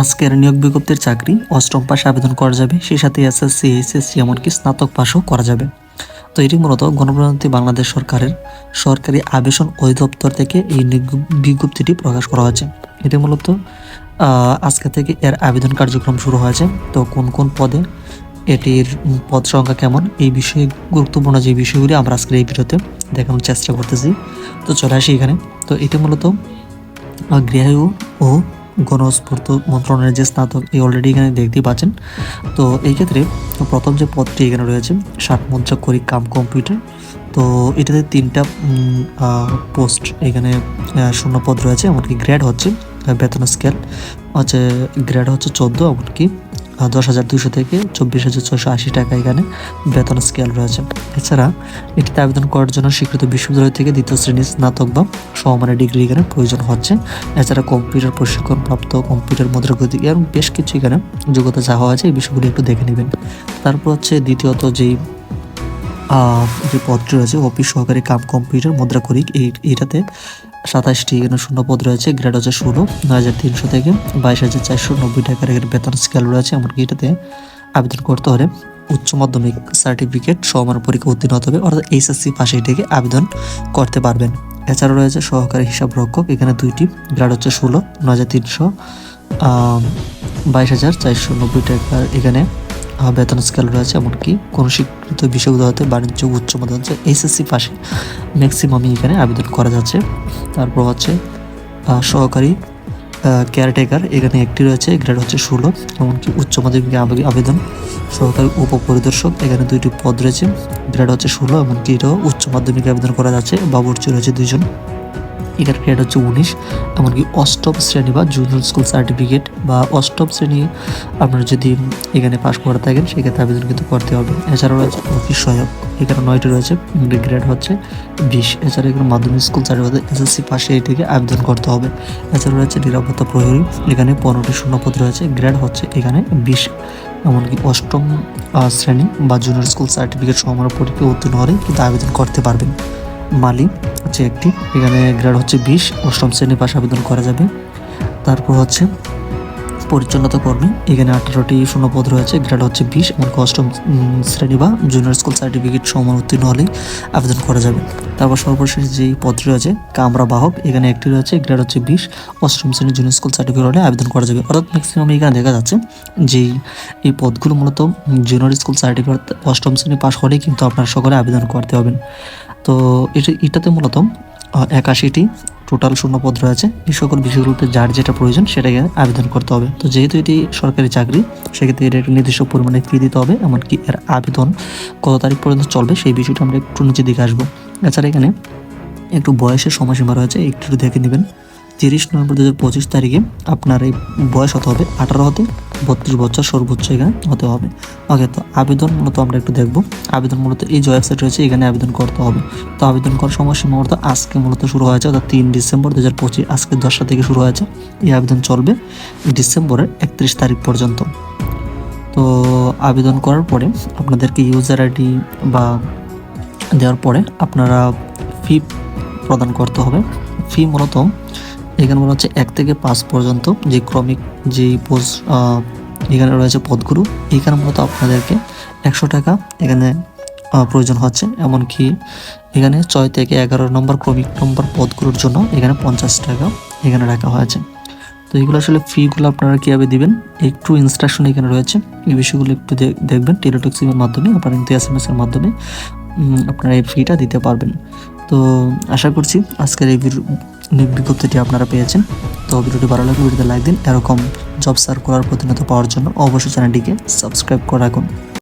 আজকের নিয়োগ বিজ্ঞপ্তির চাকরি অষ্টম পাশে আবেদন করা যাবে, সেই সাথে এসএসসি, এইচএসসি এমনকি স্নাতক পাশও করা যাবে। তো এটি মূলত গণপ্রজাতন্ত্রী বাংলাদেশ সরকারের সরকারি আবেদন অধিদপ্তর থেকে এই বিজ্ঞপ্তিটি প্রকাশ করা হয়েছে। এটি মূলত আজকে থেকে এর আবেদন কার্যক্রম শুরু হয়েছে। তো কোন কোন পদে এটির পদ সংখ্যা কেমন, এই বিষয়ে গুরুত্বপূর্ণ যে বিষয়গুলি আমরা আজকের এই ভিডিওতে দেখানোর চেষ্টা করতেছি। তো চলে আসি এখানে। তো এটি মূলত গৃহ ও গণস্ফূর্ত মন্ত্রণের যে স্নাতক, এই অলরেডি এখানে দেখতেই পাচ্ছেন। তো এই ক্ষেত্রে প্রথম যে পদটি এখানে রয়েছে ষাট মুদ্রা করি কাম কম্পিউটার। তো এটাতে তিনটা পোস্ট এখানে শূন্য পদ রয়েছে, এমনকি গ্রেড হচ্ছে বেতন স্কেল। হচ্ছে গ্রেড হচ্ছে চোদ্দ, এমনকি দশ হাজার দুশো থেকে চব্বিশ হাজার ছশো আশি টাকা এখানে বেতন স্কেল রয়েছে। এছাড়া এটিতে আবেদন করার জন্য স্বীকৃত বিশ্ববিদ্যালয় থেকে দ্বিতীয় শ্রেণির স্নাতক বা সমমানের ডিগ্রি এখানে প্রয়োজন হচ্ছে। এছাড়া কম্পিউটার প্রশিক্ষণ প্রাপ্ত কম্পিউটার মুদ্রাগতি এবং বেশ কিছু এখানে যোগ্যতা চাওয়া আছে, এই বিষয়গুলি একটু দেখে নেবেন। তারপর হচ্ছে দ্বিতীয়ত যেই যে পদটি রয়েছে, অফিস সহকারী কাম কম্পিউটার মুদ্রা করিক এই, এটাতে সাতাশটি এখানে শূন্য পদ রয়েছে, গ্রেড হচ্ছে ষোলো, নয় হাজার তিনশো থেকে বাইশ হাজার চারশো নব্বই টাকার এখানে বেতন স্কেল রয়েছে, এমনকি এটাতে আবেদন করতে হলে উচ্চ মাধ্যমিক সার্টিফিকেট সমান পরীক্ষা উত্তীর্ণ হতে হবে, অর্থাৎ এইচএসসি পাশে থেকে আবেদন করতে পারবেন। এছাড়া রয়েছে সহকারী হিসাব রক্ষক, এখানে দুইটি, গ্রেড হচ্ছে ষোলো, নয় হাজার তিনশো বাইশ হাজার চারশো নব্বই টাকার এখানে বেতন স্কেল রয়েছে, এমনকি কোনো স্বীকৃত বিশ্ববিদ্যালয়তে বাণিজ্য উচ্চ মাধ্যমিক এইচএসসি পাশে ম্যাক্সিমামই এখানে আবেদন করা যাচ্ছে। তারপর হচ্ছে সহকারী কেয়ারটেকার এখানে একটি রয়েছে গ্রেড হচ্ছে ষোলো, এমনকি উচ্চ মাধ্যমিক আবেদন। সহকারী উপপরিদর্শক, এখানে দুইটি পদ রয়েছে গ্রেড হচ্ছে ষোলো, এমনকি এটাও উচ্চ মাধ্যমিক আবেদন করা যাচ্ছে, বাবুর্চি রয়েছে দুইজন। এখানে গ্রেড হচ্ছে উনিশ, এমনকি অষ্টম শ্রেণি বা জুনিয়র স্কুল সার্টিফিকেট বা অষ্টম শ্রেণি আপনারা যদি এখানে পাশ করে থাকেন, সেক্ষেত্রে আবেদন কিন্তু করতে হবে। এছাড়াও রয়েছে অফিস সহায়ক, এখানে নয়টি রয়েছে গ্রেড হচ্ছে বিশ। এছাড়া এখানে মাধ্যমিক স্কুল সার্টিফিকেট এসএসসি পাশে এটিকে আবেদন করতে হবে। এছাড়াও রয়েছে নিরাপত্তা প্রহরী, এখানে পনেরোটি শূন্যপদ রয়েছে গ্রেড হচ্ছে এখানে বিশ। এমনকি অষ্টম শ্রেণি বা জুনিয়র স্কুল সার্টিফিকেট সমান পরীক্ষা উত্তীর্ণ হলে কিন্তু আবেদন করতে পারবেন। মালি হচ্ছে একটি। এখানে গ্রেড হচ্ছে বিশ, অষ্টম শ্রেণি পাশে আবেদন করা যাবে। তারপর হচ্ছে পরিচ্ছন্নতা কর্মী, এখানে আঠারোটি শূন্যপদ রয়েছে, গ্রেড হচ্ছে বিশ, এমনকি অষ্টম শ্রেণি বা জুনিয়র স্কুল সার্টিফিকেট সমান উত্তীর্ণ হলেই আবেদন করা যাবে। তারপর সর্বশেষ যেই পদটি রয়েছে, কামরা বাহক, এখানে একটি রয়েছে, গ্রেড হচ্ছে বিশ, অষ্টম শ্রেণি জুনিয়র স্কুল সার্টিফিকেট হলে আবেদন করা যাবে। অর্থাৎ ম্যাক্সিমাম এখানে দেখা যাচ্ছে যে এই পদগুলো মূলত জুনিয়র স্কুল সার্টিফিকেট অষ্টম শ্রেণি পাশ হলেই কিন্তু আপনারা সকলে আবেদন করতে হবেন তো এটা, এটাতে মূলত একাশিটি টোটাল শূন্য পদ রয়েছে। এই সকল বিষয়গুলোতে যার যেটা প্রয়োজন সেটাকে আবেদন করতে হবে। তো যেহেতু এটি সরকারি চাকরি, সেক্ষেত্রে এর একটা নির্দিষ্ট পরিমাণে ফি দিতে হবে, এমনকি এর আবেদন কত তারিখ পর্যন্ত চলবে সেই বিষয়টা আমরা একটু নিচের দিকে আসব। এছাড়া এখানে একটু বয়সের সময়সীমা রয়েছে, একটু দেখে নেবেন। তিরিশ নভেম্বর দু হাজার পঁচিশ তারিখে আপনার এই বয়স হতে হবে? আঠারো হতে বত্রিশ বছর সর্বোচ্চ এখানে হতে হবে। ওকে, তো আবেদন মূলত আমরা একটু দেখব। আবেদন মূলত এই যে ওয়েবসাইট রয়েছে, এখানে আবেদন করতে হবে। তো আবেদন করার সময়সীমা মূলত আজকে মূলত শুরু হয়েছে, অর্থাৎ তিন ডিসেম্বর দু হাজার পঁচিশ, আজকে দশটা থেকে শুরু হয়েছে। এই আবেদন চলবে ডিসেম্বরের একত্রিশ তারিখ পর্যন্ত। তো আবেদন করার পরে আপনাদেরকে ইউজার আইডি বা দেওয়ার পরে আপনারা ফি প্রদান করতে হবে। ফি মূলত এখানে মনে হচ্ছে এক থেকে পাঁচ পর্যন্ত যে ক্রমিক যে পোস্ট এখানে রয়েছে পদগুলো এখানে মূলত আপনাদেরকে একশো টাকা এখানে প্রয়োজন হচ্ছে। এমনকি এখানে ছয় থেকে এগারো নম্বর ক্রমিক নম্বর পদগুলোর জন্য এখানে পঞ্চাশ টাকা এখানে রাখা হয়েছে। তো এগুলো আসলে ফিগুলো আপনারা কীভাবে দিবেন? একটু ইনস্ট্রাকশন এখানে রয়েছে। এই বিষয়গুলো একটু দেখবেন। টেলিটক্সিমের মাধ্যমে আপনারা কিন্তু এস এম এর মাধ্যমে আপনারা এই ফিটা দিতে পারবেন। তো আশা করছি আজকের এই বিজ্ঞপ্তিটি আপনারা পেয়েছেন। তো ভিডিওটি ভালো লাগলে ভিডিওতে লাইক দিন। এরকম জব সার্কুলার প্রতিনিয়ত পাওয়ার জন্য অবশ্যই চ্যানেলটিকে সাবস্ক্রাইব করে রাখুন।